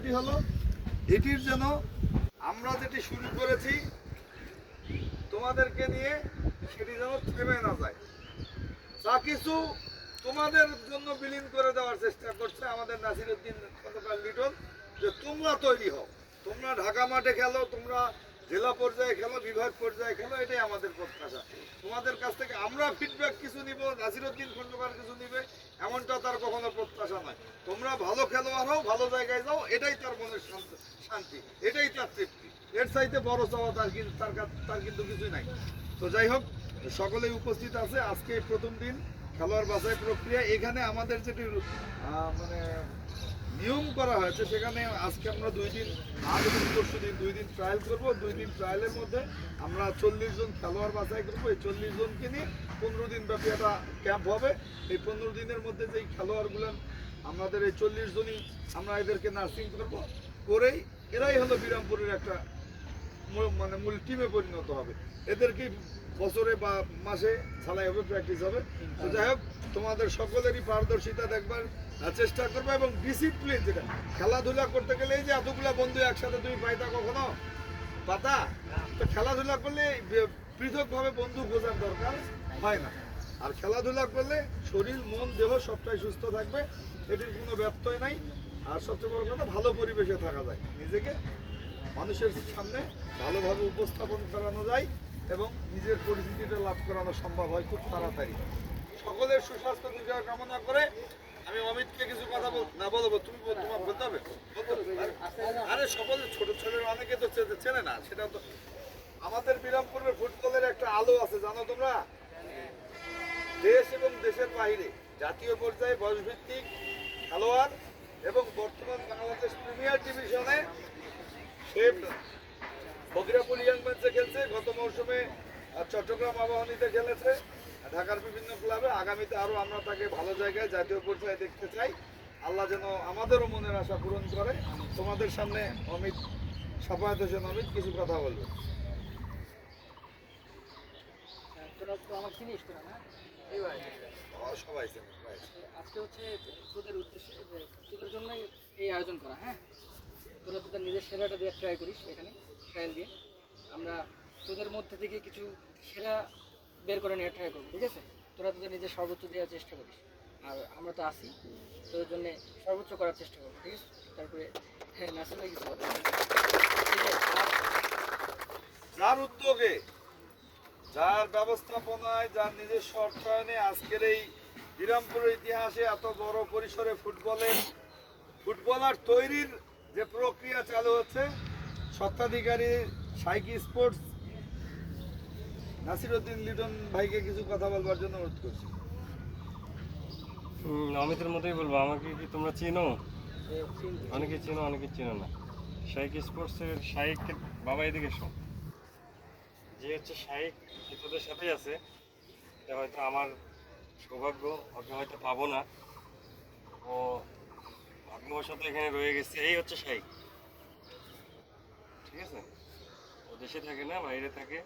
যেটি হলো, এটির যেন আমরা যেটি শুরু করেছি, তোমাদেরকে নিয়ে সেটি যেন থেমে না যায়। যা কিছু তোমাদের জন্য বিলীন করে দেওয়ার চেষ্টা করছে আমাদের নাসিরুদ্দিন গতকাল লিটন, যে তোমরা তৈরি হও। তোমরা ঢাকা মাঠে খেলো, তোমরা জেলা পর্যায়ে খেলো, বিভাগ পর্যায়ে খেলো, এটাই আমাদের প্রত্যাশা। তোমাদের কাছ থেকে আমরা ফিডব্যাক কিছু নিব, নাসিরুদ্দিন খন্দকার কিছু নিবে এমনটা তার কখনো প্রত্যাশা নয়। তোমরা ভালো খেলোয়াড় হও, ভালো জায়গায় যাও, এটাই তার মনের শান্ত- এটাই তার তৃপ্তি। এর চাইতে বড় চাওয়া তার কিন্তু তার তার কিন্তু কিছুই নাই। তো যাই হোক, সকলেই উপস্থিত আছে। আজকে প্রথম দিন, খেলোয়াড় বাছাই প্রক্রিয়া। এখানে আমাদের যেটি মানে নিয়ম করা হয়েছে, সেখানে আজকে আমরা দুই দিন আজ এবং পরশু দিন, দুই দিন ট্রায়াল করব। দুই দিন ট্রায়ালের মধ্যে আমরা চল্লিশ জন খেলোয়াড় বাছাই করব। এই চল্লিশ জনকে নিয়ে পনেরো দিন ব্যাপী একটা ক্যাম্প হবে। এই পনেরো দিনের মধ্যে যেই খেলোয়াড়গুলো আমাদের এই চল্লিশ জনই আমরা এদেরকে নার্সিং করব, করেই এরাই হলো বিরামপুরের একটা মানে মূল টিমে পরিণত হবে। এদেরকে বছরে বা মাসে ছালাই হবে প্র্যাকটিস হবে। তো যাই হোক, তোমাদের সকলেরই পারদর্শিতা দেখবার চেষ্টা করবে এবং ডিসিপ্লিন যেটা, খেলাধুলা করতে গেলে এই যে এতগুলা বন্ধু একসাথে তুমি পাইতা কখনো? পাতা? তো খেলাধুলা করলে পৃথকভাবে বন্ধু বোঝার দরকার। হয় না। আর খেলাধুলা করলে শরীর, মন, দেহ সবটাই সুস্থ থাকবে, এটির কোনো ব্যত্যয় নাই। আর সবচেয়ে বড় কথা, ভালো পরিবেশে থাকা যায়। নিজেকে মানুষের সামনে ভালোভাবে উপস্থাপন করানো যায় এবং নিজের পরিচিতিটা লাভ করানো সম্ভব হয় খুব তাড়াতাড়ি। সকলের সুস্বাস্থ্য দীর্ঘায়ু কামনা করে আমি অমিতকে কিছু কথা বল না বলব, তুমি তোমার বলতে হবে? আরে- সকলে ছোট ছেলের অনেকে তো চেনে না, সেটা তো আমাদের বিরামপুরের ফুটবলের একটা আলো আছে, জানো তোমরা? দেশ এবং দেশের বাইরে জাতীয় পর্যায়ে বয়সভিত্তিক খেলোয়াড় এবং বর্তমান বাংলাদেশ প্রিমিয়ার ডিভিশনে বগিরাপুর ইয়াং ম্যাচে খেলছে। গত মৌসুমে চট্টগ্রাম আবাহনীতে খেলেছে। ঢাকার বিভিন্ন ক্লাবে আগামীতে আরও আমরা তাকে ভালো জায়গায় জাতীয় পর্যায়ে দেখতে চাই। আল্লাহ যেন আমাদেরও মনের আশা পূরণ করে। তোমাদের সামনে অমিত সাফায়ত হোসেন অমিত কিছু কথা বলবে। তোরা তো আমার চিনিস না? সবাই। আজকে হচ্ছে তোদের উদ্দেশ্যে তোদের জন্যই এই আয়োজন করা হ্যাঁ? তোরা তোদের নিজের সেরাটা দিয়ে ট্রাই করিস এখানে ট্রায়াল দিয়ে। আমরা তোদের মধ্যে থেকে কিছু সেরা বের করে নিয়ে ট্রাই করব ঠিক আছে? তোরা তোদের নিজের সর্বোচ্চ দেওয়ার চেষ্টা করিস। আর আমরা তো আসি তোদের জন্য সর্বোচ্চ করার চেষ্টা করব ঠিক আছে? তারপরে হ্যাঁ নাসির কিছু যার উদ্যোগে যার ব্যবস্থাপনায় যার নিজের অর্থায়নে আজকের এই বিরামপুরের ইতিহাসে এত বড় পরিসরে ফুটবলের ফুটবলার তৈরির যে প্রক্রিয়া চালু হচ্ছে স্বত্বাধিকারী সাইকি স্পোর্টস নাসিরউদ্দিন লিটন ভাইকে কিছু কথা বলবার জন্য অনুরোধ করছি। অমিতের মতোই বলব আমাকে কি তোমরা চিনো? অনেকে চিনো অনেকে চিনো না। শাইক স্পোর্টসের শাইক বাবা এদিকে এসো যে হচ্ছে শাইক সে তোদের সাথেই আছে। এটা হয়তো আমার সৌভাগ্য ওকে হয়তো পাবো না। ও ভাগ্যবশত এখানে রয়ে গেছে। এই হচ্ছে শাইক ঠিক আছে? ও দেশে থাকে না বাইরে থাকে।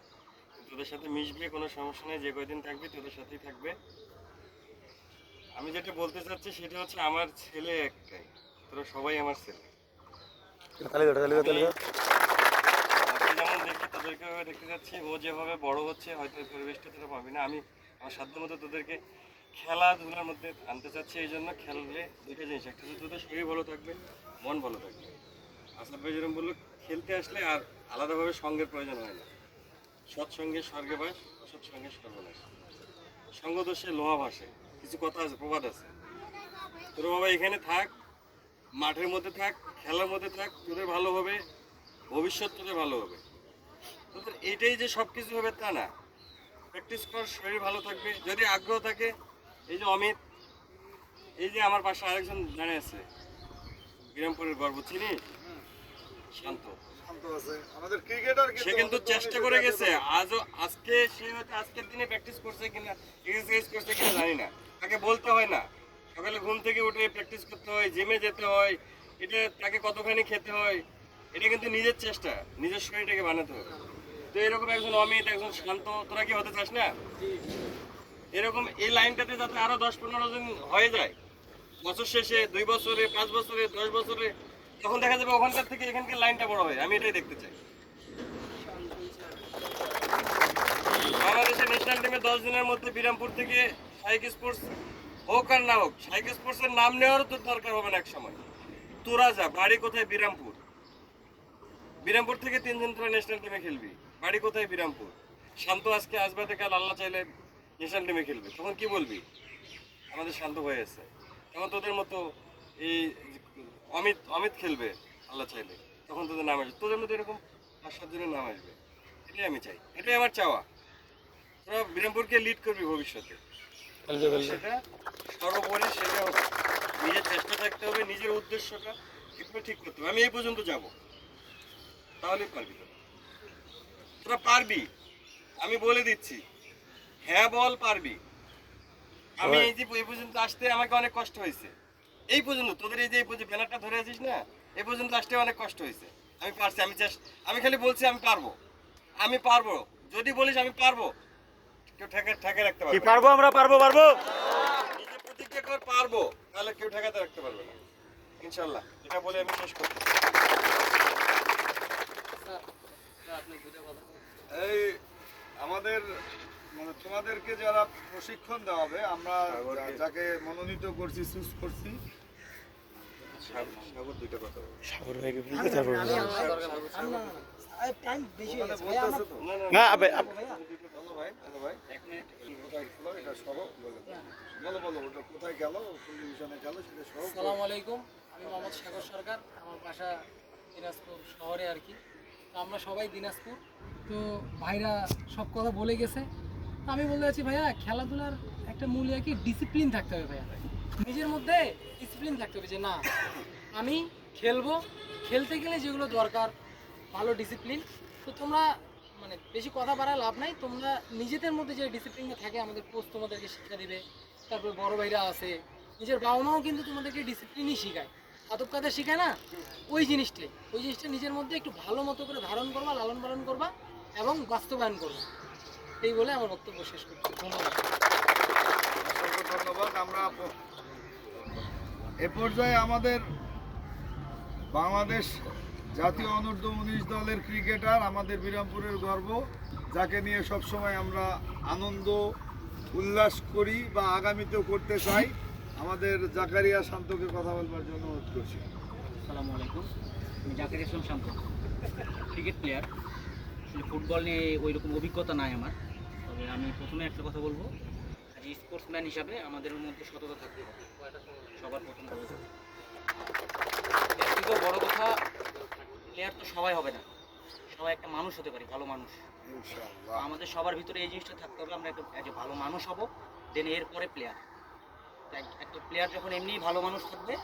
তোদের সাথে মিশবে কোনো সমস্যা নেই। যে কয়দিন থাকবে তোদের সাথেই থাকবে। আমি যেটা বলতে চাচ্ছি সেটা হচ্ছে আমার ছেলে একটাই। তোরা সবাই আমার ছেলে। যেমন দেখি তোদেরকে দেখতে যাচ্ছি। ও যেভাবে বড় হচ্ছে, হয়তো পরিবেশটা তোরা পাবি না। আমি আমার সাধ্য মতো তোদেরকে খেলাধুলার মধ্যে আনতে চাচ্ছি, এই জন্য খেললে দুইটা জিনিস। একটা হচ্ছে তোদের শরীর ভালো থাকবে, মন ভালো থাকবে। আসাদ ভাই যেরকম বলল, খেলতে আসলে আর আলাদাভাবে সঙ্গের প্রয়োজন হয় না। সৎসঙ্গে স্বর্গে বাস, অসৎ সঙ্গে সর্বনাশ সঙ্গদোষে লোহা ভাসে, কিছু কথা আছে, প্রবাদ আছে। তোর বাবা এখানে থাক, মাঠের মধ্যে থাক, খেলার মধ্যে থাক, তোদের ভালো হবে, ভবিষ্যৎ তোদের ভালো হবে। এইটাই যে সব কিছু হবে তা না। প্র্যাকটিস কর শরীর ভালো থাকবে যদি আগ্রহ থাকে এই যে অমিত এই যে আমার পাশে আরেকজন দাঁড়িয়ে আছে বিরামপুরের গর্ব চিনিস শান্ত। সে কিন্তু চেষ্টা করে গেছে। আজও আজকে সে হয়তো আজকের দিনে প্র্যাকটিস করছে কিনা এক্সারসাইজ করছে কিনা জানি না। তাকে বলতে হয় না। সকালে ঘুম থেকে উঠে প্র্যাকটিস করতে হয় জিমে যেতে হয় এটা তাকে কতখানি খেতে হয় এটা কিন্তু নিজের চেষ্টা নিজের শরীরটাকে বানাতে হবে। তো এরকম একজন অমিত, একজন শান্ত, তোরা কি হতে চাস না? এরকম এই লাইনটাতে যাতে আরও দশ পনেরো জন হয়ে যায়, বছর শেষে, দুই বছরে, পাঁচ বছরে, দশ বছরে, তখন দেখা যাবে ওখানকার থেকে এখানকার লাইনটা বড় হয় আমি এটাই দেখতে চাই। বাংলাদেশের ন্যাশনাল টিমে দশ দিনের মধ্যে বিরামপুর থেকে শাইক স্পোর্টস হোক আর না হোক, শাইক স্পোর্টসের নাম নেওয়ারও তো দরকার হবে না এক সময় তোরা যা, বাড়ি কোথায়? বিরামপুর। বিরামপুর থেকে তিনজন তোরা ন্যাশনাল টিমে খেলবি। বাড়ি কোথায় বিরামপুর? শান্ত আজকে আসবে থেকে কাল আল্লাহ চাইলে ন্যাশনাল টিমে খেলবে। তখন কি বলবি? আমাদের শান্ত হয়ে আছে। তখন তোদের মতো এই অমিত অমিত খেলবে আল্লাহ চাইলে। তখন তোদের নাম আসবে। তোদের মতো এরকম পাঁচ সাতজনের নাম আসবে। এটাই আমি চাই। এটাই আমার চাওয়া। তোরা বিরামপুরকে লিড করবি ভবিষ্যতে। সেটা সর্বোপরি সেটা। নিজের চেষ্টা থাকতে হবে নিজের উদ্দেশ্যটা একটু ঠিক করতে হবে। আমি এই পর্যন্ত যাব। তাহলে পারবি তোরা। পারবি আমি বলে দিচ্ছি। হ্যাঁ বল পারবি। আমি এই যে এই পর্যন্ত আসতে আমাকে অনেক কষ্ট হয়েছে। এই পর্যন্ত তোদের এই যে এই পর্যন্ত ব্যানারটা ধরে আছিস না এই পর্যন্ত আসতে অনেক কষ্ট হয়েছে। আমি পারছি আমি চেষ্টা আমি খালি বলছি আমি পারব। আমি পারব। যদি বলিস আমি পারব। কেউ ঠেকে ঠেকে রাখতে পারবে। পারব আমরা? পারব পারব। নিজে প্রতিজ্ঞা কর পারব। তাহলে কেউ ঠেকাতে রাখতে পারবে না। ইনশাল্লাহ এটা বলে আমি শেষ করছি। এই আমাদের মানে তোমাদেরকে যারা প্রশিক্ষণ দেওয়া হবে আমরা যাকে মনোনীত করছি চুজ করছি। না আলাইকুম আমি মোহাম্মদ সাগর সরকার আমার বাসা দিনাজপুর শহরে আর কি। আমরা সবাই দিনাজপুর। তো ভাইরা সব কথা বলে গেছে। আমি বলতে চাচ্ছি, ভাইয়া, খেলাধুলার একটা মূল ইয়ে কি? ডিসিপ্লিন থাকতে হবে ভাইয়া। নিজের মধ্যে ডিসিপ্লিন থাকতে হবে যে, না, আমি খেলব। খেলতে গেলে যেগুলো দরকার, ভালো ডিসিপ্লিন তো তোমরা মানে বেশি কথা বাড়ায় লাভ নাই। তোমরা নিজেদের মধ্যে যে ডিসিপ্লিনটা থাকে, আমাদের পোস্ট তোমাদেরকে শিক্ষা দিবে। তারপর বড় ভাইরা আছে। নিজের বাবা মাও কিন্তু তোমাদেরকে ডিসিপ্লিনই শেখায়। আদব কাদের শেখায় না? ওই জিনিসটাই। ওই জিনিসটা নিজের মধ্যে একটু ভালো মতো করে ধারণ করবা, লালন পালন করবা এবং বাস্তবায়ন করবা। এই বলে আমার বক্তব্য শেষ করছি। ধন্যবাদ। ধন্যবাদ। আমরা এ পর্যায়ে আমাদের বাংলাদেশ জাতীয় অনূর্ধ্ব উনিশ দলের ক্রিকেটার আমাদের বিরামপুরের গর্ব, যাকে নিয়ে সবসময় আমরা আনন্দ, উল্লাস করি বা আগামীতেও করতে চাই। আমাদের জাকারিয়া শান্তকে কথা বলবার জন্য অনুরোধ করছি। আসসালামু আলাইকুম। আমি জাকির ইসলাম শান্ত। ক্রিকেট প্লেয়ার আসলে ফুটবল নিয়ে ওই রকম অভিজ্ঞতা নাই আমার। তবে আমি প্রথমে একটা কথা বলব। যে স্পোর্টসম্যান হিসাবে আমাদের মধ্যে সততা থাকতে হবে। সবার প্রথম কথা। থেকেও বড় কথা প্লেয়ার তো সবাই হবে না। সবাই একটা মানুষ হতে পারি ভালো মানুষ। ইনশাআল্লাহ। আমাদের সবার ভিতরে এই জিনিসটা থাকতে হবে আমরা একটা ভালো মানুষ হব দেন এরপরে প্লেয়ার একটা প্লেয়ার যখন এমনিই ভালো মানুষ থাকবে,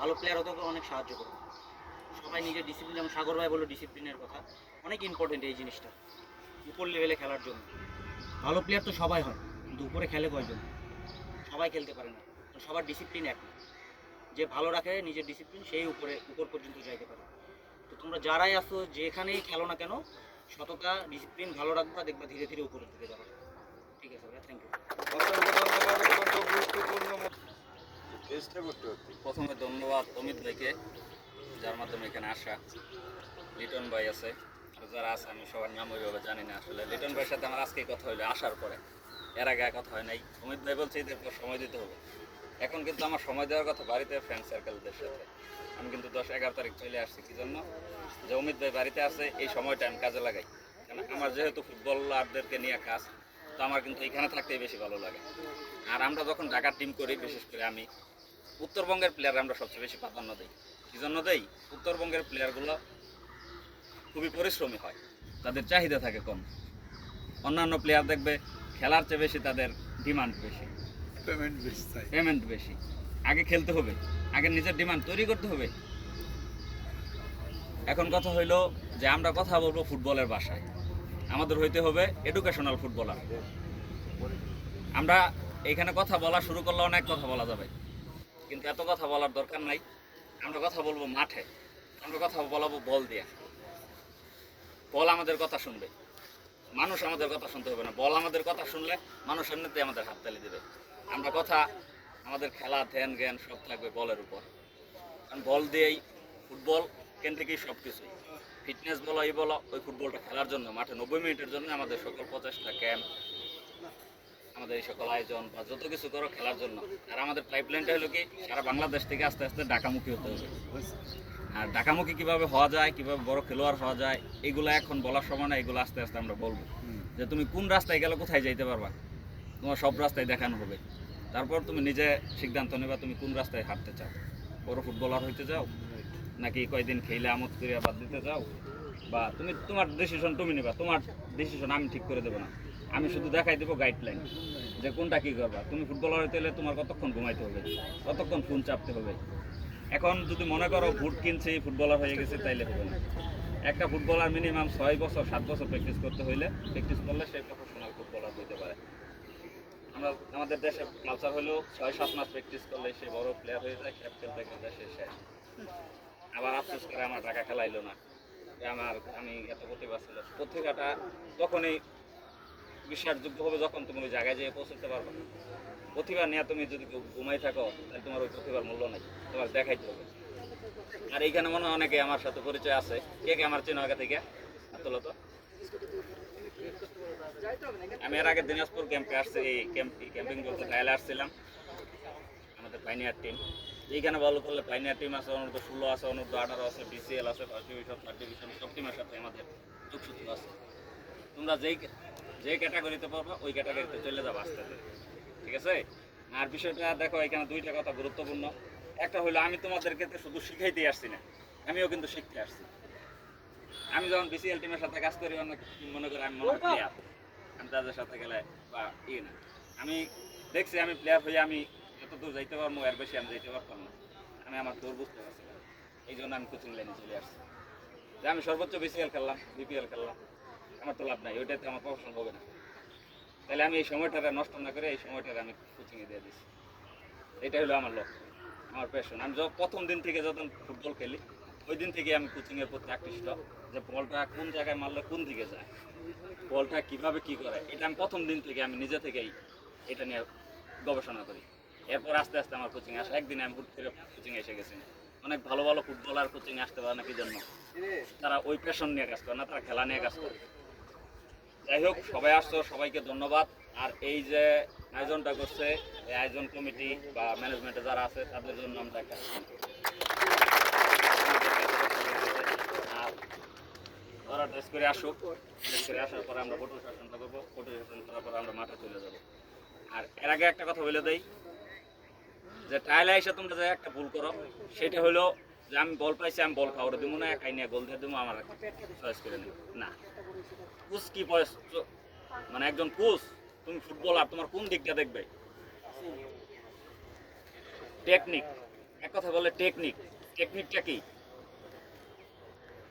ভালো প্লেয়ার হতে অনেক সাহায্য করবে। সবাই নিজের ডিসিপ্লিন যেমন সাগর ভাই বলল ডিসিপ্লিনের কথা, অনেক ইম্পর্টেন্ট এই জিনিসটা, উপর লেভেলে খেলার জন্য। ভালো প্লেয়ার তো সবাই হয়, কিন্তু উপরে খেলে কয়জন? সবাই খেলতে পারে না তো সবার ডিসিপ্লিন এক যে ভালো রাখে নিজের ডিসিপ্লিন সেই উপরে, উপর পর্যন্ত যাইতে পারে। তো তোমরা যারাই আসো, যেখানেই খেলো না কেন, সততা ডিসিপ্লিন ভালো রাখবা, দেখবা ধীরে ধীরে উপরের দিকে যাবে। ঠিক আছে ভাই থ্যাংক ইউ প্রথমে ধন্যবাদ অমিত ভাইকে, যার মাধ্যমে এখানে আসা। লিটন ভাই আছে। যারা আছে, আমি সবার নাম ওইভাবে জানি না আসলে। লিটন ভাইয়ের সাথে আমার আজকেই কথা হইল, আসার পরে। এর আগে কথা হয় নাই। অমিত ভাই বলছে পর সময় দিতে হবে। এখন কিন্তু আমার সময় দেওয়ার কথা বাড়িতে ফ্রেন্ড সার্কেলদের সাথে। আমি কিন্তু দশ এগারো তারিখ চলে আসছি, কি জন্য? যে অমিত ভাই বাড়িতে আছে, এই সময়টা আমি কাজে লাগাই। কারণ আমার যেহেতু ফুটবলারদেরকে নিয়ে কাজ তো আমার কিন্তু এখানে থাকতেই বেশি ভালো লাগে। আর আমরা যখন ঢাকার টিম করি বিশেষ করে আমি উত্তরবঙ্গের প্লেয়ার আমরা সবচেয়ে বেশি প্রাধান্য দিই। কী জন্য দেই? উত্তরবঙ্গের প্লেয়ারগুলো খুবই পরিশ্রমী হয়। তাদের চাহিদা থাকে কম। অন্যান্য প্লেয়ার দেখবে খেলার চেয়ে বেশি তাদের ডিমান্ড বেশি। পেমেন্ট বেশি পেমেন্ট বেশি। আগে খেলতে হবে আগে নিজের ডিমান্ড তৈরি করতে হবে। এখন কথা হইল যে আমরা কথা বলব ফুটবলের ভাষায় আমাদের হইতে হবে এডুকেশনাল ফুটবলার আমরা এখানে কথা বলা শুরু করলে অনেক কথা বলা যাবে। কিন্তু এত কথা বলার দরকার নাই। আমরা কথা বলব মাঠে। আমরা কথা বলাবো বল দিয়ে। বল আমাদের কথা শুনবে। মানুষ আমাদের কথা শুনতে হবে না। বল আমাদের কথা শুনলে মানুষ এমনিতেই আমাদের হাত হাততালি দেবে। আমরা কথা, আমাদের খেলা, ধ্যান, জ্ঞান সব থাকবে বলের উপর। কারণ বল দিয়েই, ফুটবল কেন থেকেই সব কিছুই ফিটনেস বলো এই বলো ওই ফুটবলটা খেলার জন্য। মাঠে নব্বই মিনিটের জন্য আমাদের সকল প্রচেষ্টা ক্যাম্প আমাদের এই সকল আয়োজন বা যত কিছু করো খেলার জন্য। আর আমাদের পাইপলাইনটা হলো কি সারা বাংলাদেশ থেকে আস্তে আস্তে ঢাকামুখী হতে হবে। আর ঢাকামুখী কীভাবে হওয়া যায় কীভাবে বড় খেলোয়াড় হওয়া যায় এগুলো এখন বলার সময় না এগুলো আস্তে আস্তে আমরা বলব। যে তুমি কোন রাস্তায় গেলে কোথায় যাইতে পারবা? তোমার সব রাস্তায় দেখানো হবে। তারপর তুমি নিজে সিদ্ধান্ত নেবা তুমি কোন রাস্তায় হাঁটতে চাও। বড় ফুটবলার হইতে চাও নাকি কয়দিন খেলে আমোদ করিয়া বাদ দিতে চাও? বা তুমি, তোমার ডিসিশন তুমি নেবা, তোমার ডিসিশন আমি ঠিক করে দেবো না। আমি শুধু দেখাই দেবো গাইডলাইন যে কোনটা কি করবা। তুমি ফুটবলার হইতে হলে তোমার কতক্ষণ ঘুমাইতে হবে? কতক্ষণ ফোন চাপতে হবে? এখন যদি মনে করো বুট কিনছি ফুটবলার হয়ে গেছে, তাইলে হবে না। একটা ফুটবলার মিনিমাম ছয় বছর, সাত বছর প্র্যাকটিস করতে হইলে প্র্যাকটিস করলে সে প্রফেশনাল ফুটবলার হইতে পারে। আমরা, আমাদের দেশে কালচার হলো ছয়, সাত মাস প্র্যাকটিস করলে সে বড় প্লেয়ার হয়ে যায় খেলতে খেলতে সে শেষ। আবার আফসোস করে আমার টাকা খেলাইলো না। আমার আমি এত প্রতিভা ছিল। প্রতিভাটা তখনই বিশ্বাসযোগ্য হবে যখন তুমি ওই জায়গায় যেয়ে পৌঁছতে পারবে। প্রতিভা নিয়ে তুমি যদি ঘুমাই থাকো, তাহলে তোমার ওই প্রতিভার মূল্য নেই। তোমার দেখাইতে হবে। আর এইখানে মনে হয় অনেকে আমার সাথে পরিচয় আছে। কে কে আমার চেনা আগে থেকে? তো? আমি এর আগে দিনাজপুর ক্যাম্পে আসছি, এই ক্যাম্প ক্যাম্পিং বলতে ট্রায়ালে আসছিলাম। আমাদের পাইনিয়ার টিম এইখানে ভালো করলে পাইনিয়ার টিম আছে, অনূর্ধ্ব ষোলো আছে, অনূর্ধ্ব আঠারো আছে বিসিএল আছে ফার্স্ট ডিভিশন থার্ড ডিভিশন সব টিমের সাথে আমাদের যোগসূত্র আছে। তোমরা যেই যে ক্যাটাগরিতে পারবে ওই ক্যাটাগরিতে চলে যাবে আস্তে আস্তে। ঠিক আছে? আর বিষয়টা দেখো, এখানে দুইটা কথা গুরুত্বপূর্ণ। একটা হলো, আমি তোমাদেরকে শুধু শিখাইতে আসছি না, আমিও কিন্তু শিখতে আসছি। আমি যখন বিসিএল টিমের সাথে কাজ করি অনেক মনে করি, আমি মনে প্লেয়ার আমি তাদের সাথে গেলে বা ইয়ে না। আমি দেখছি, আমি প্লেয়ার হয়ে আমি যত দূর যাইতে পারব, এর বেশি আমি যাইতে পারতাম না। আমি আমার দূর বুঝতে পারছিলাম এই জন্য আমি কোচিং লাইনে চলে আসছি। যে আমি সর্বোচ্চ বিসিএল খেললাম বিপিএল খেললাম, আমার তো লাভ নাই। ওইটাতে আমার প্রফেশন হবে না। তাহলে আমি এই সময়টাকে নষ্ট না করে এই সময়টাকে আমি কোচিংয়ে দিয়ে দিচ্ছি এটা হলো আমার লক্ষ্য, আমার প্যাশন আমি যখন প্রথম দিন থেকে যখন ফুটবল খেলি, ওই দিন থেকে আমি কোচিংয়ের প্রতি আকৃষ্ট। যে বলটা কোন জায়গায় মারলে কোন দিকে যায়, বলটা কীভাবে কি করে, এটা আমি প্রথম দিন থেকে আমি নিজে থেকেই এটা নিয়ে গবেষণা করি। এরপর আস্তে আস্তে আমার কোচিং আসে। একদিন আমি হুট করে কোচিংয়ে এসে গেছি। অনেক ভালো ভালো ফুটবলার কোচিং আসতে পারে না কি জন্য তারা ওই প্যাশন নিয়ে কাজ করে না, তারা খেলা নিয়ে কাজ করে। যাই হোক, সবাই আসছো, সবাইকে ধন্যবাদ। আর এই যে আয়োজনটা করছে, এই আয়োজন কমিটি বা ম্যানেজমেন্টে যারা আছে, তাদের জন্য আমরা একটা ওরা ড্রেস করে আসুক। ড্রেস করে আসার পরে আমরা ফটো সেশনটা করব। ফটো সেশন করার পরে আমরা মাঠে চলে যাব। আর এর আগে একটা কথা বলে দেই যে টাইলে এসে তোমরা যে একটা ভুল করো, সেটা হলো যে আমি বল পাইছি, আমি বল খাওয়ারে দেবো না, একাই নিয়ে গোল দিয়ে দেবো আমার চয়েস করে নেব না। কোচ কি বয়স মানে একজন কোচ তুমি ফুটবলার, তোমার কোন দিকটা দেখবে? টেকনিক। এক কথা বলে টেকনিক। টেকনিকটা কি?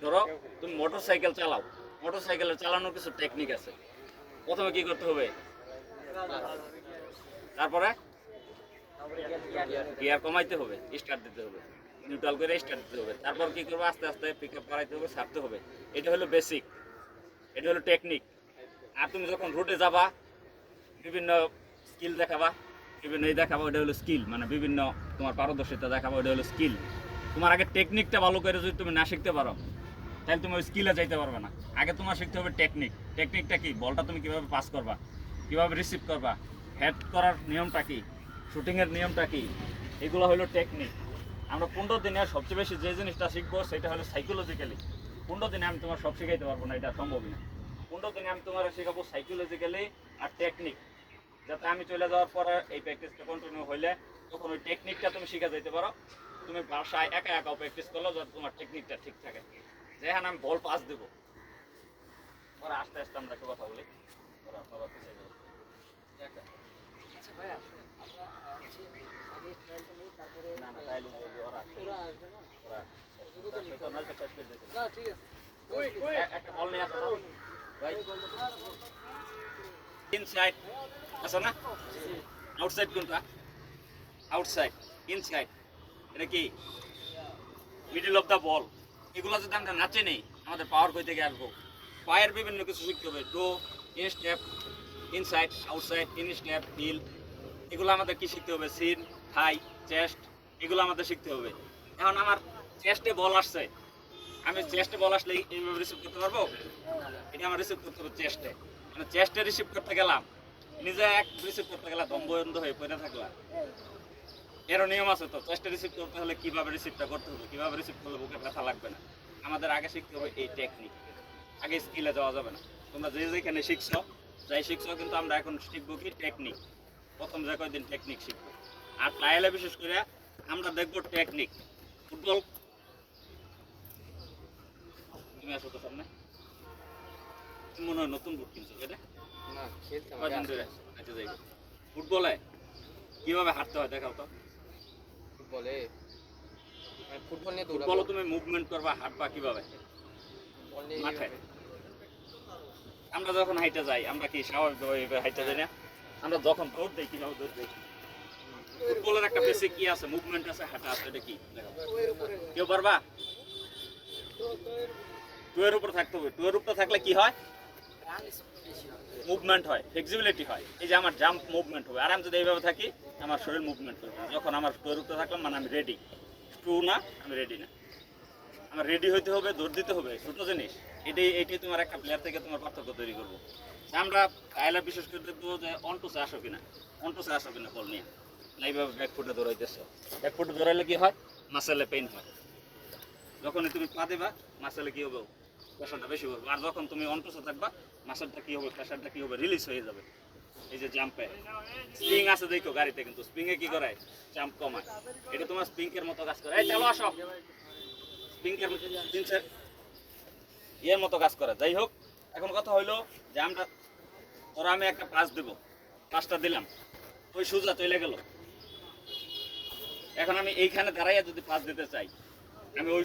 ধরো, তুমি মোটর সাইকেল চালাও। মোটর সাইকেলের চালানোর কিছু টেকনিক আছে। প্রথমে কি করতে হবে? তারপরে গিয়ার কমাইতে হবে স্টার্ট দিতে হবে নিউট্রাল করে স্টার্ট দিতে হবে। তারপর কি করব? আস্তে আস্তে পিক আপ করাইতে হবে, ছাড়তে হবে। এটা হলো বেসিক এটা হলো টেকনিক আর তুমি যখন রুটে যাবা, বিভিন্ন স্কিল দেখাবা, বিভিন্ন এই দেখাবা ওটা হলো স্কিল মানে বিভিন্ন তোমার পারদর্শিতা দেখাবা ওটা হলো স্কিল তোমার আগে টেকনিকটা ভালো করে যদি তুমি না শিখতে পারো, তাহলে তুমি ওই স্কিলে যাইতে পারবে না। আগে তোমার শিখতে হবে টেকনিক টেকনিকটা কি? বলটা তুমি কীভাবে পাস করবা? কীভাবে রিসিভ করবা? হেড করার নিয়মটা কি? শুটিংয়ের নিয়মটা কি? এগুলো হলো টেকনিক আমরা পনেরো দিনে সবচেয়ে বেশি যে জিনিসটা শিখব, সেটা হলো সাইকোলজিক্যালি পনেরো দিনে আমি তোমার সব শিখাইতে পারব না, এটা সম্ভবই না। পনেরো দিনে আমি তোমার শেখাবো সাইকোলজিক্যালি আর টেকনিক যাতে আমি চলে যাওয়ার পরে এই প্র্যাকটিসটা কন্টিনিউ হইলে তখন ওই টেকনিকটা তুমি শিখে যেতে পারো। তুমি বাসায় একা একাও প্র্যাকটিস করল যাতে তোমার টেকনিকটা ঠিক থাকে। যেখানে আমি বল পাস দেবো। পরে আস্তে আস্তে আমরা একটু কথা বলি আপনারা পিছিয়ে যাব আচ্ছা ভাইয়া আমরা আহ, হচ্ছে আগে ট্রায়ালটা নিই তারপরে না না তাইলে ওই ওরা আসবে। ওরা আসবে না ওরা আসবে তো নয়তো শেষ করে দিতে। না ঠিক আছে এ- একটা বল নিয়ে আসো তো। ভাই ইনসাইড আছে না? আউটসাইড কোনটা? আউটসাইড ইনসাইড এটা কি? মিডল অফ দ্য বল এগুলো যদি আমরা নাচে নেই আমাদের পাওয়ার কই থেকে আসব? পায়ের বিভিন্ন কিছু শিখতে হবে। Do in step inside outside in step heel এগুলো আমাদের কি শিখতে হবে? সিন থাই চেস্ট, এগুলো আমাদের শিখতে হবে। এখন আমার চেস্টে বল আসছে। আমি চেস্টে বল আসলে এইভাবে রিসিভ করতে পারব? এটা আমার রিসিভ করতে হবে চেস্টে। মানে চেস্টে রিসিভ করতে গেলাম। নিজে এক রিসিভ করতে গেলাম, দম বন্ধ হয়ে পড়ে থাকলাম। এরও নিয়ম আছে তো, চেস্টে রিসিভ করতে হলে কীভাবে রিসিভটা করতে হবে? কীভাবে রিসিভ করলে বুকে ব্যথা লাগবে না? আমাদের আগে শিখতে হবে এই টেকনিক আগে স্কিলে যাওয়া যাবে না। তোমরা যে যেখানে শিখছো, যাই শিখছো, কিন্তু আমরা এখন শিখব কি টেকনিক প্রথম যে কয়েকদিন টেকনিক শিখব? আর ট্রায়ালে বিশেষ করে আমরা দেখব টেকনিক ফুটবল তুমি আসো তো সামনে। মনে হয় নতুন বুট কিনছো এটা? ধরে আচ্ছা যাই ফুটবলে কীভাবে হাঁটতে হয় দেখাও তো। ফুটবলে ফুটবল নিয়ে ফুটবলে তুমি মুভমেন্ট করবা হাঁটবা কীভাবে? ফুটবল মাঠে। আমরা যখন হাইটে যাই আমরা কি স্বাভাবিকভাবে হাইটে যাই না? আমরা যখন দৌড় দেই কীভাবে দৌড় দেই? ফুটবলের একটা বেসিক কি আছে? মুভমেন্ট আছে, হাঁটা আছে, এটা কি? কেউ পারবা? টুয়ের উপর থাকতে হবে। টুয়ের উপর থাকলে কি হয়? মুভমেন্ট হয় ফ্লেক্সিবিলিটি হয়। এই যে আমার জাম্প মুভমেন্ট হবে। আর আমি যদি এইভাবে থাকি, আমার শরীর মুভমেন্ট না। যখন আমার টুয়ের উপরে থাকলাম মানে আমি রেডি টু না, আমি রেডি না। আমার রেডি হইতে হবে, দৌড় দিতে হবে ছোট জিনিস। এটাই এটাই তোমার একটা প্লেয়ার থেকে তোমার পার্থক্য তৈরি করব। আমরা আয়লা বিশেষ করে দেখব যে অন্টুসে আসো কিনা? অন্টুসে আসো কিনা, বল নিয়ে না, এইভাবে ব্যাক ফুটে দৌড়াইতেছো। ব্যাক ফুটে দৌড়াইলে কি হয়? মাসেলে পেইন হয়। যখনই তুমি পা দেবা মাসেলে কি হবে? প্রেশারটা বেশি হবে। আর যখন তুমি অন্টুসে থাকবা মাসেলটা কি হবে? প্রেশারটা কি হবে? রিলিজ হয়ে যাবে। এই যে জাম্পে স্প্রিং আছে দেখো গাড়িতে কিন্তু। স্প্রিংয়ে কি করে? জাম্প কমায়। এটা তোমার স্প্রিংকের মতো কাজ করে। এই চলো আসো। স্প্রিংকের জিন্সের ইয়ের মতো কাজ করে। যাই হোক, এখন কথা হইল যে আমরা ওরা আমি একটা পাস দেব। পাসটা দিলাম। ওই সুজা চলে গেল। এখন আমি এইখানে দাঁড়াইয়া যদি পাস দিতে চাই আমি ওই